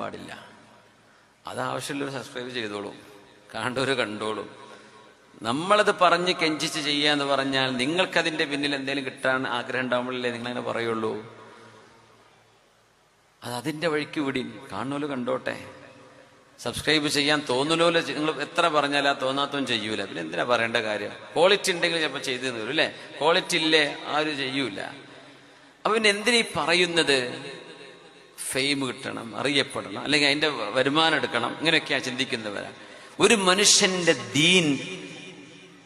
പാടില്ല. അത് ആവശ്യമുള്ളവർ സബ്സ്ക്രൈബ് ചെയ്തോളും. കണ്ടവർ കണ്ടോളും. നമ്മളത് പറഞ്ഞ് കെഞ്ചിച്ച് ചെയ്യാന്ന് പറഞ്ഞാൽ നിങ്ങൾക്കതിന്റെ പിന്നിൽ എന്തെങ്കിലും കിട്ടാൻ ആഗ്രഹം ഉണ്ടാവുമ്പോഴല്ലേ നിങ്ങളങ്ങനെ പറയുള്ളൂ. അത് അതിന്റെ വഴിക്ക് വിടി കാണുമല്ലോ കണ്ടോട്ടെ. സബ്സ്ക്രൈബ് ചെയ്യാൻ തോന്നുമല്ലോ നിങ്ങൾ എത്ര പറഞ്ഞാൽ ആ ചെയ്യൂല. പിന്നെ എന്തിനാ പറയേണ്ട കാര്യം? ക്വാളിറ്റി ഉണ്ടെങ്കിൽ ചിലപ്പോൾ ചെയ്തു തരും അല്ലേ? ക്വാളിറ്റി ഇല്ലേ? ആരും ചെയ്യൂല. അപ്പൊ പിന്നെ എന്തിനീ പറയുന്നത്? ഫെയിം കിട്ടണം അറിയപ്പെടണം അല്ലെങ്കിൽ അതിന്റെ വരുമാനം എടുക്കണം ഇങ്ങനെയൊക്കെയാണ് ചിന്തിക്കുന്നവരാ ഒരു മനുഷ്യന്റെ ദീൻ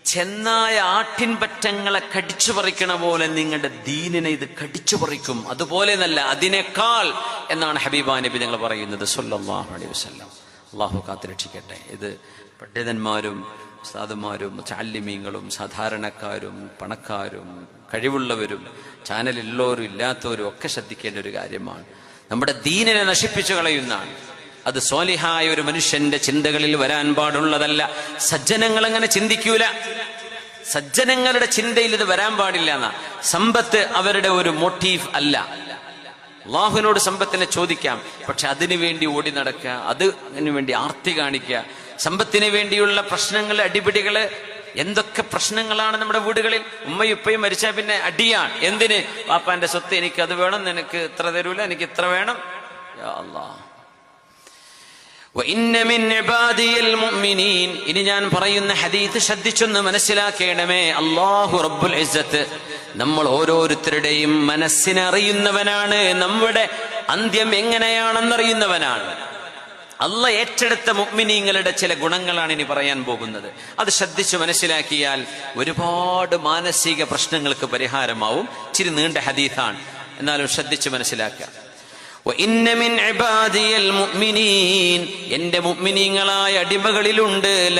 ചെന്നായ ആട്ടിൻ പറ്റങ്ങളെ കടിച്ചു പറിക്കണ പോലെ നിങ്ങളുടെ ദീനിനെ ഇത് കടിച്ചു പറിക്കും. അതുപോലെ നല്ല അതിനേക്കാൾ എന്നാണ് ഹബീബാ നബി നിങ്ങൾ പറയുന്നത് സല്ലല്ലാഹു അലൈഹി വസല്ലം. അള്ളാഹു കാത്തുരക്ഷിക്കട്ടെ. ഇത് പണ്ഡിതന്മാരും സാധുമാരും ചാല്യമീങ്ങളും സാധാരണക്കാരും പണക്കാരും കഴിവുള്ളവരും ചാനലുള്ളവരും ഇല്ലാത്തവരും ഒക്കെ ശ്രദ്ധിക്കേണ്ട ഒരു കാര്യമാണ്. നമ്മുടെ ദീനിനെ നശിപ്പിച്ചു കളയുന്നതാണ്. അത് സോലിഹായ ഒരു മനുഷ്യന്റെ ചിന്തകളിൽ വരാൻ പാടുള്ളതല്ല. സജ്ജനങ്ങൾ അങ്ങനെ ചിന്തിക്കൂല. സജ്ജനങ്ങളുടെ ചിന്തയിൽ ഇത് വരാൻ പാടില്ല എന്നാ. സമ്പത്ത് അവരുടെ ഒരു മോട്ടീവ് അല്ല. അള്ളാഹുവിനോട് സമ്പത്തിനെ ചോദിക്കാം. പക്ഷെ അതിനു വേണ്ടി ഓടി നടക്കുക അത് അതിനു വേണ്ടി ആർത്തി കാണിക്കുക. സമ്പത്തിന് വേണ്ടിയുള്ള പ്രശ്നങ്ങൾ അടിപിടികൾ എന്തൊക്കെ പ്രശ്നങ്ങളാണ് നമ്മുടെ വീടുകളിൽ? ഉമ്മയും ഉപ്പയും മരിച്ചാൽ പിന്നെ അടിയാണ്. എന്തിന്? പാപ്പാന്റെ സ്വത്ത് എനിക്ക് അത് വേണം നിനക്ക് ഇത്ര തരൂല എനിക്ക് ഇത്ര വേണം. ഇനി ഞാൻ പറയുന്ന ഹദീത്ത് ശ്രദ്ധിച്ചൊന്ന് മനസ്സിലാക്കേണമേ. അള്ളാഹു റബ്ബുൽ ഇസ്സത്ത് നമ്മൾ ഓരോരുത്തരുടെയും മനസ്സിനറിയുന്നവനാണ്. നമ്മുടെ അന്ത്യം എങ്ങനെയാണെന്നറിയുന്നവനാണ്. അള്ള ഏറ്റെടുത്ത മുഗ്മിനീങ്ങളുടെ ചില ഗുണങ്ങളാണ് ഇനി പറയാൻ പോകുന്നത്. അത് ശ്രദ്ധിച്ചു മനസ്സിലാക്കിയാൽ ഒരുപാട് മാനസിക പ്രശ്നങ്ങൾക്ക് പരിഹാരമാവും. ചിരി നീണ്ട ഹദീഫാണ് എന്നാലും ശ്രദ്ധിച്ചു മനസ്സിലാക്കുക. എന്റെ മുഗ്മിനീങ്ങളായ അടിമകളിലുണ്ട്.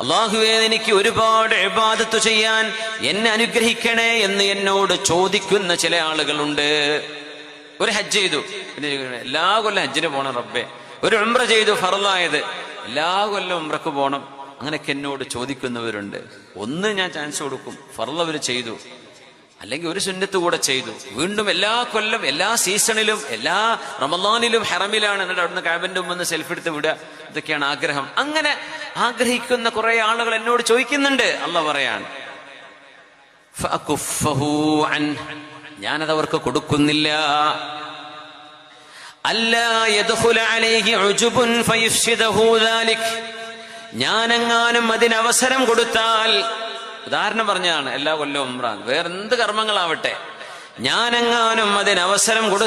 അള്ളാഹുവേ എനിക്ക് ഒരുപാട് ഇബാദത്ത് ചെയ്യാൻ എന്നെ അനുഗ്രഹിക്കണേ എന്ന് എന്നോട് ചോദിക്കുന്ന ചില ആളുകളുണ്ട്. ഒരു ഹജ്ജ് ചെയ്തു. എല്ലാ കൊല്ലം ഹജ്ജിന് പോണം റബ്ബെ. ഒരു ഉംറ ചെയ്തു ഫറലായത്. എല്ലാ കൊല്ലം ഉംറക്ക് പോണം. അങ്ങനെയൊക്കെ എന്നോട് ചോദിക്കുന്നവരുണ്ട്. ഒന്ന് ഞാൻ ചാൻസ് കൊടുക്കും. ഫറലവർ ചെയ്തു. അല്ലെങ്കിൽ ഒരു സുന്നത്ത് കൂടെ ചെയ്തു. വീണ്ടും എല്ലാ കൊല്ലം എല്ലാ സീസണിലും എല്ലാ റമദാനിലും ഹറമിലാണ്. എന്നിട്ട് അവിടുന്ന് ക്യാബിന്റെ മുമ്പ് സെൽഫി എടുത്ത് വിടുക. ഇതൊക്കെയാണ് ആഗ്രഹം. അങ്ങനെ ആഗ്രഹിക്കുന്ന കുറെ ആളുകൾ എന്നോട് ചോദിക്കുന്നുണ്ട്. അല്ല പറയാൻ ഫഅകുഫഹു അൻഹ്. ഞാനത് അവർക്ക് കൊടുക്കുന്നില്ല ഞാനെങ്ങാനും അതിന് അവസരം കൊടുത്താൽ ഉദാഹരണം പറഞ്ഞാണ് എല്ലാ കൊല്ലവും വേറെന്ത് കർമ്മങ്ങളാവട്ടെ. ഞാനെങ്ങാനും അതിന് അവസരം കൊടു